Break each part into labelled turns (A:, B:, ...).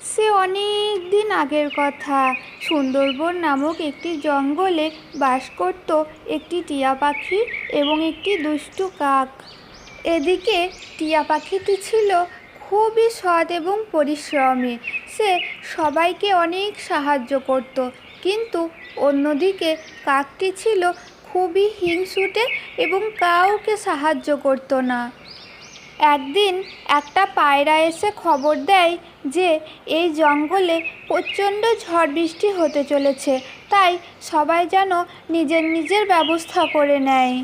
A: সে অনেক দিন আগের কথা। সুন্দরবন নামক একটি জঙ্গলে বাস করত একটি টিয়া পাখি এবং একটি দুষ্টু কাক। এদিকে টিয়া পাখিটি ছিল খুবই সৎ এবং পরিশ্রমী। সে সবাইকে অনেক সাহায্য করত, কিন্তু অন্যদিকে কাকটি ছিল খুবই হিংসুটে এবং কাউকে সাহায্য করতো না। একদিন একটা পায়রা এসে খবর দেয় যে এই জঙ্গলে প্রচণ্ড ঝড় বৃষ্টি হতে চলেছে। তাই সবাই যেন নিজের নিজের ব্যবস্থা করে নেয়।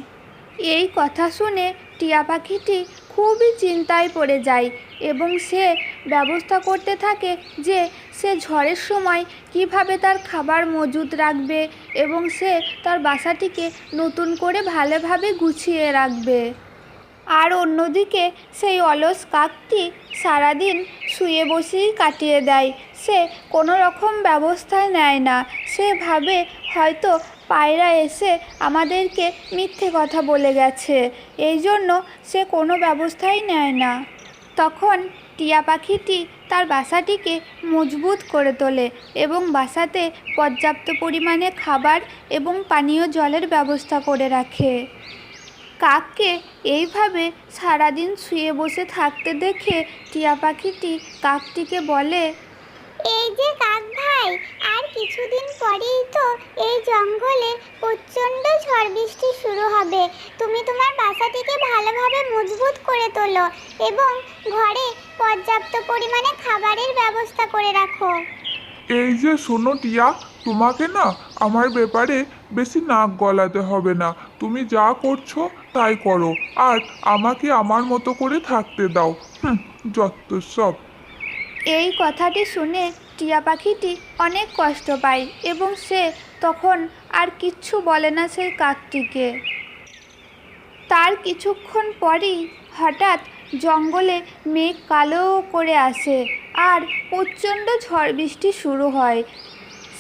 A: এই কথা শুনে টিয়া পাখিটি খুবই চিন্তায় পড়ে যায় এবং সে ব্যবস্থা করতে থাকে যে সে ঝড়ের সময় কীভাবে তার খাবার মজুত রাখবে এবং সে তার বাসাটিকে নতুন করে ভালোভাবে গুছিয়ে রাখবে। আর অন্যদিকে সেই অলস কাকটি সারাদিন শুয়ে বসেই কাটিয়ে দেয়। সে কোনো রকম ব্যবস্থায় নেয় না। সে ভাবে, হয়তো পায়রা এসে আমাদেরকে মিথ্যে কথা বলে গেছে। এই জন্য সে কোনো ব্যবস্থাই নেয় না। তখন টিয়া পাখিটি তার বাসাটিকে মজবুত করে তোলে এবং বাসাতে পর্যাপ্ত পরিমাণে খাবার এবং পানীয় জলের ব্যবস্থা করে রাখে। কাককে এইভাবে সারাদিন শুয়ে বসে থাকতে দেখে টিয়া পাখিটি কাকটিকে বলে
B: এই যে কাক ভাই আর কিছুদিন পরেই তো এই জঙ্গলে প্রচণ্ড ঝড় বৃষ্টি শুরু হবে। তুমি তোমার বাসাটিকে ভালোভাবে মজবুত করে তোলো এবং ঘরে পর্যাপ্ত পরিমাণে খাবারের ব্যবস্থা করে রাখো।
C: এই যে শোনো টিয়া তোমাকে না আমার ব্যাপারে বেশি নাক গলাতে হবে না। তুমি যা করছ তাই করো। আর আমাকে আমার মতো করে থাকতে দাও। যত সব।
A: এই কথাটি শুনে টিয়া পাখিটি অনেক কষ্ট পায় এবং সে তখন আর কিচ্ছু বলে না সেই কাকটিকে। তার কিছুক্ষণ পরেই হঠাৎ জঙ্গলে মেঘ কালো করে আসে আর প্রচণ্ড ঝড় বৃষ্টি শুরু হয়।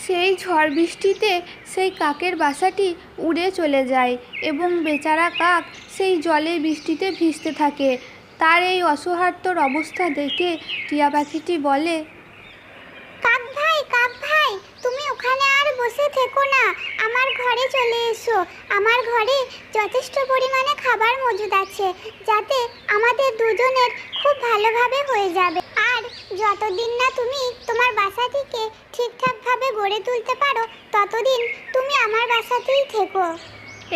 A: সেই ঝড় বৃষ্টিতে সেই কাকের বাসাটি উড়ে চলে যায় এবং বেচারা কাক সেই জলে বৃষ্টিতে ভিজতে থাকে। তার এই অসহার্তর অবস্থা দেখে টিয়া পাখিটি বলে,
B: কাক ভাই কাক ভাই, তুমি ওখানে আর বসে থেকো না। আমার ঘরে চলে এসো। আমার ঘরে যথেষ্ট পরিমাণে খাবার মজুদ আছে, যাতে আমাদের দুজনের খুব ভালোভাবে হয়ে যাবে। আর যতদিন না তুমি তোমার বাসাটিকে ঠিকঠাকভাবে গড়ে তুলতে পারো, ততদিন তুমি আমার বাসাতেই থেকো।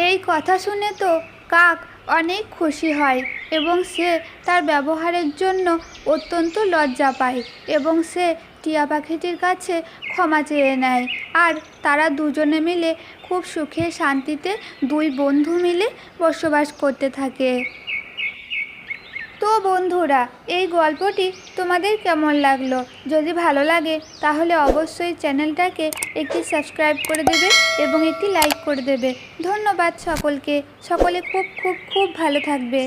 A: এই কথা শুনে তো কাক অনেক খুশি হয় এবং সে তার ব্যবহারের জন্য অত্যন্ত লজ্জা পায় এবং সে টিয়া পাখিটির কাছে ক্ষমা চেয়ে নেয়। আর তারা দুজনে মিলে খুব সুখে শান্তিতে দুই বন্ধু মিলে বসবাস করতে থাকে। তো বন্ধুরা, এই গল্পটি তোমাদের কেমন লাগল? যদি ভালো লাগে, তাহলে অবশ্যই চ্যানেলটাকে একটি সাবস্ক্রাইব করে দেবে এবং একটি লাইক করে দেবে। ধন্যবাদ সকলকে। সকলে খুব খুব খুব ভালো থাকবে।